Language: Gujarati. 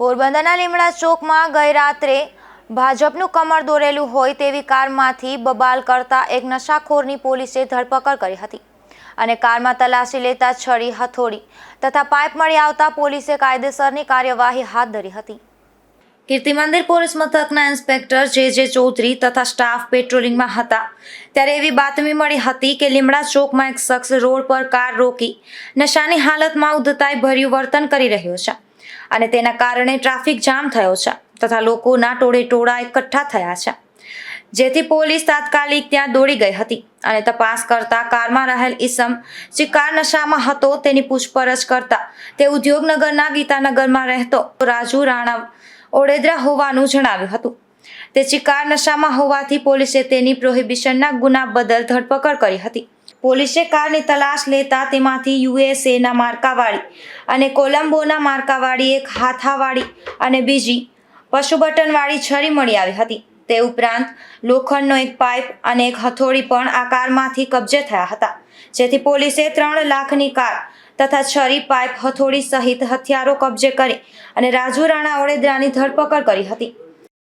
પોરબંદરના લીમડા ચોકમાં ગઈ રાત્રે ભાજપનું કમર દોરેલું હોય તેવી કારમાંથી બબાલ કરતા એક નશાખોરની પોલીસે ધરપકડ કરી હતી અને કારમાં તલાશી લેતા છરી હથોડી તથા પાઇપ મળી આવતા પોલીસે કાયદેસરની કાર્યવાહી હાથ ધરી હતી. કીર્તિ મંદિર પોલીસ મથકના ઇન્સ્પેક્ટર જે જે ચૌધરી તથા સ્ટાફ પેટ્રોલિંગમાં હતા ત્યારે એવી બાતમી મળી હતી કે લીમડા ચોકમાં એક શખ્સ રોડ પર કાર રોકી નશાની હાલતમાં ઉદ્ધતાઈ ભર્યું વર્તન કરી રહ્યો છે. અને તેના કારણે ટ્રાફિક જામ થયો છે તથા લોકોના ટોળે ટોળા એકઠા થયા છે. જેથી પોલીસ તાત્કાલિક ત્યાં દોડી ગઈ હતી અને તપાસ કરતા કારમાં રહેલ ઈસમ જે કાર નશામાં હતો તેની પૂછપરછ કરતા તે ઉદ્યોગનગરના ગીતાનગરમાં રહેતો રાજુ રાણા ઓડેદરા હોવાનું જણાવ્યું હતું. તે ચિકાર નશામાં હોવાથી પોલીસે તેની પ્રોહિબિશનના ગુના બદલ ધરપકડ કરી હતી. પોલીસે કારની તલાશ લેતા તેમાંથી યુએસએના માર્કાવાળી અને કોલંબોના માર્કાવાળી એક હાથાવાળી અને બીજી પશુ બટનવાળી છરી મળી આવી હતી. તે ઉપરાંત લોખંડનો એક પાઇપ અને એક હથોડી પણ આ કારમાંથી કબજે થયા હતા. જેથી પોલીસે ત્રણ લાખની કાર તથા છરી, પાઇપ હથોડી સહિત હથિયારો કબજે કરી અને રાજુ રાણા ઓળેદરાની ધરપકડ કરી હતી.